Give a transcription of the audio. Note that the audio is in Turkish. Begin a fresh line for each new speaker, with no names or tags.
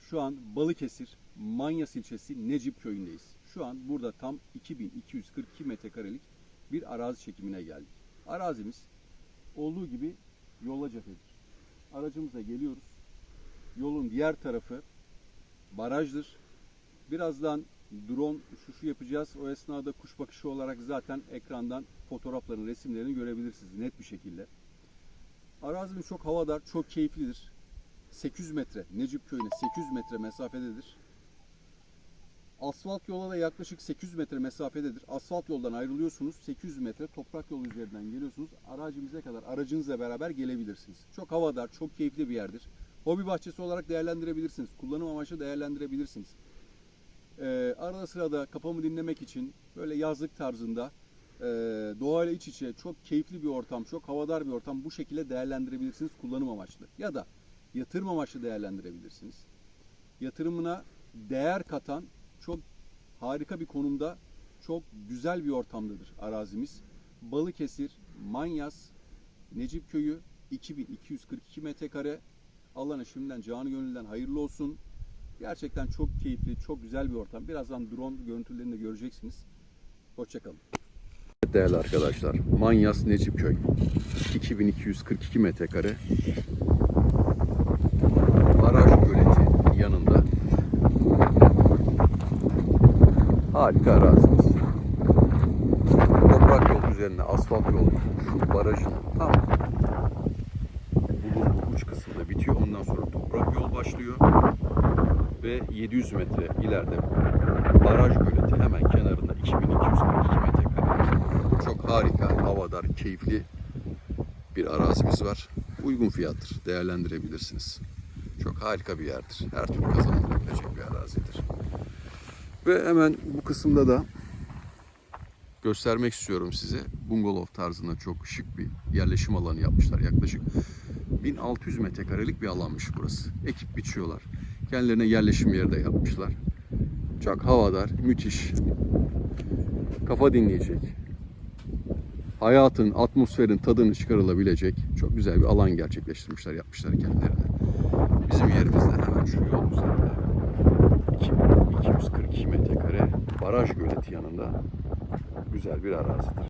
Şu an Balıkesir, Manyas ilçesi Necip köyündeyiz. Şu an burada tam 2242 metrekarelik bir arazi çekimine geldik. Arazimiz olduğu gibi yola cephedir. Aracımıza geliyoruz. Yolun diğer tarafı barajdır. Birazdan drone uçuşu yapacağız. O esnada kuş bakışı olarak zaten ekrandan fotoğrafların, resimlerini görebilirsiniz net bir şekilde. Arazimiz çok havadar, çok keyiflidir. 800 metre, Necip köyüne 800 metre mesafededir. Asfalt yola da yaklaşık 800 metre mesafededir. Asfalt yoldan ayrılıyorsunuz. 800 metre toprak yolu üzerinden geliyorsunuz. Aracımıza kadar aracınızla beraber gelebilirsiniz. Çok havadar, çok keyifli bir yerdir. Hobi bahçesi olarak değerlendirebilirsiniz. Kullanım amaçlı değerlendirebilirsiniz. Ee, arada sırada kafamı dinlemek için böyle yazlık tarzında e, doğayla iç içe çok keyifli bir ortam, çok havadar bir ortam bu şekilde değerlendirebilirsiniz kullanım amaçlı. Ya da yatırım amaçlı değerlendirebilirsiniz. Yatırımına değer katan çok harika bir konumda, çok güzel bir ortamdadır arazimiz. Balıkesir, Manyas, Necip Köyü 2242 metrekare. Allah'ına şimdiden canı gönülden hayırlı olsun. Gerçekten çok keyifli, çok güzel bir ortam. Birazdan drone görüntülerini de göreceksiniz. Hoşçakalın. Değerli arkadaşlar, Manyas Necipköy 2242 metrekare baraj göleti yanında harika arazimiz. Toprak yol üzerine asfalt yol şu barajın tam bulunduğu uç kısımda bitiyor. Ondan sonra toprak yol başlıyor ve 700 metre ileride baraj göleti hemen kenarında 2242 metrekare. Çok harika, havadar, keyifli bir arazimiz var. Uygun fiyattır, değerlendirebilirsiniz. Çok harika bir yerdir. Her türlü kazanılabilecek bir arazidir. Ve hemen bu kısımda da göstermek istiyorum size. Bungalov tarzında çok şık bir yerleşim alanı yapmışlar. Yaklaşık 1600 metrekarelik bir alanmış burası. Ekip biçiyorlar. Kendilerine yerleşim yeri de yapmışlar. Çok havadar, müthiş. Kafa dinleyecek. Hayatın, atmosferin tadını çıkarılabilecek çok güzel bir alan gerçekleştirmişler, yapmışlar kendilerine. Bizim yerimizden hemen şu yolumuzdan. 142 metrekare baraj göleti yanında güzel bir arazidir.